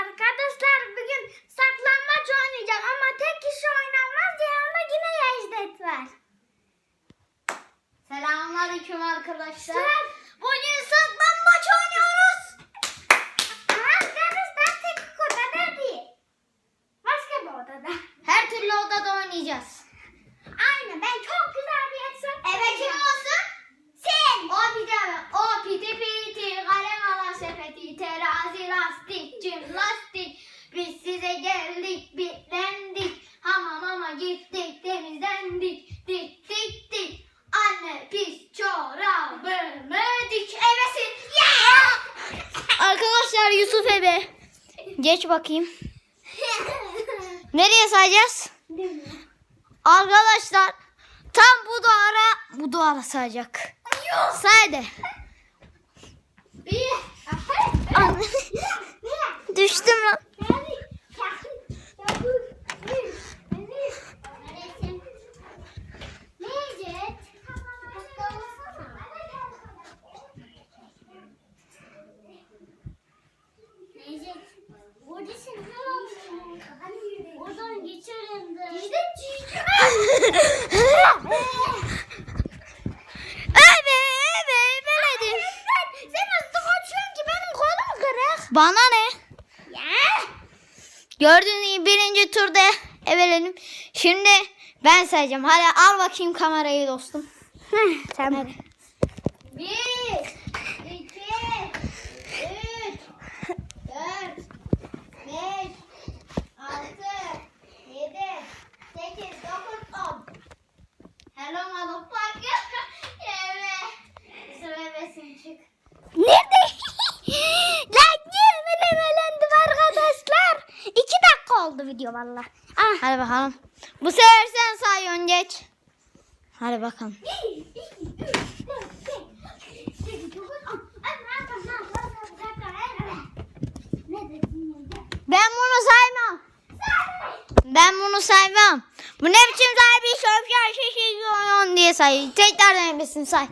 Arkadaşlar bugün saklambaç oynayacağım ama tek kişi oynanmaz yanımda yine Yezdet var. Selamünaleyküm arkadaşlar. Sıra. Bugün saklambaç oynuyoruz. Arkadaşlar tek odada değil. Başka bir odada. Her türlü odada oynayacağız. Cim lastik. Biz size geldik bitlendik. Hamam ama gittik temizlendik. Dik dik dik. Anne pis çorabımı dik evesin Arkadaşlar Yusuf ebe. Geç bakayım. Nereye sayacağız? Arkadaşlar tam bu duvara bu duvara sayacak. Say de. An- Bana ne? Ya. Gördüğünüz gibi birinci turda ebeledim. Şimdi ben sayacağım. Hadi al bakayım kamerayı dostum. Tamam. Bir, oldu video valla. Ah. Hadi bakalım. Bu sefer sen sayıyorsun geç. Hadi bakalım. Ben bunu saymam. Ben bunu saymam. Bu ne biçim say bir şöpşer şişe diye say. Tekrardan ebesin say.